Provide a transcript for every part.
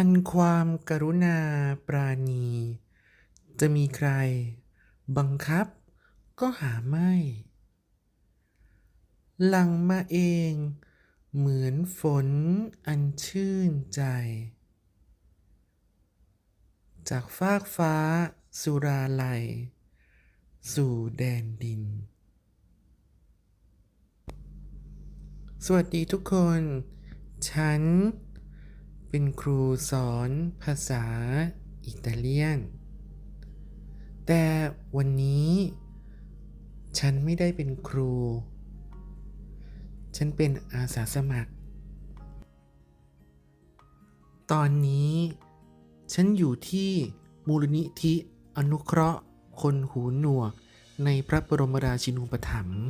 อันความกรุณาปราณี จะมีใคร บังคับก็หาไม่ หลังมาเอง เหมือนฝนอันชื่นใจ จากฟากฟ้าสุราลัยสู่แดนดิน สวัสดีทุกคน ฉัน เป็นครูสอนภาษาอิตาเลียน แต่วันนี้ฉันไม่ได้เป็นครู ฉันเป็นอาสาสมัคร ตอนนี้ฉันอยู่ที่มูลนิธิอนุเคราะห์ คนหูหนวกในพระบรมราชินูปถัมภ์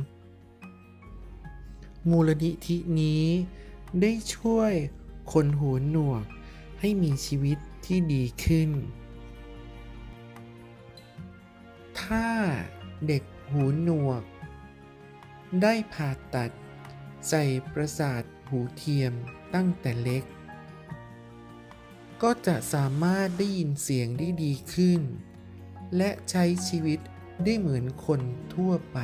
มูลนิธินี้ได้ช่วย คนหูหนวกให้มีชีวิตที่ดีขึ้น ถ้าเด็กหูหนวก ได้ผ่าตัด ใส่ประสาทหูเทียมตั้งแต่เล็ก ก็จะสามารถได้ยินเสียงได้ดีขึ้น และใช้ชีวิตได้เหมือนคนทั่วไป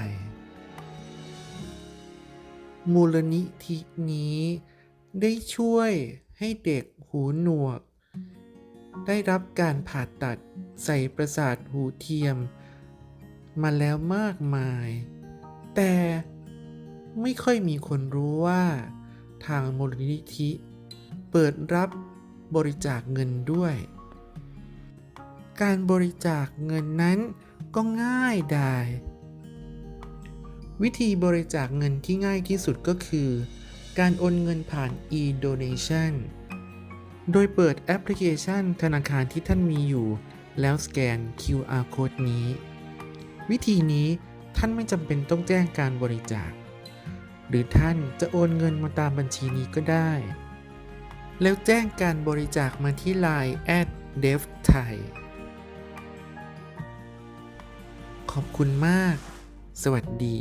มูลนิธินี้ ได้ช่วยให้เด็กหูหนวก ได้รับการผ่าตัดใส่ประสาทหูเทียม มาแล้วมากมาย แต่ไม่ค่อยมีคนรู้ว่า ทางมูลนิธิ เปิดรับบริจาคเงินด้วย การบริจาคเงินนั้นก็ง่ายดาย วิธีบริจาคเงินที่ง่ายที่สุดก็คือ การโอนเงินผ่าน e-donation โดยเปิดแอปพลิเคชันธนาคารที่ท่านมีอยู่ แล้วสแกน QR code นี้ วิธีนี้ท่านไม่จำเป็นต้องแจ้งการบริจาค หรือท่านจะโอนเงินมาตามบัญชีนี้ก็ได้ แล้วแจ้งการบริจาคมาที่ Line d e v t h a i ขอบคุณมาก สวัสดี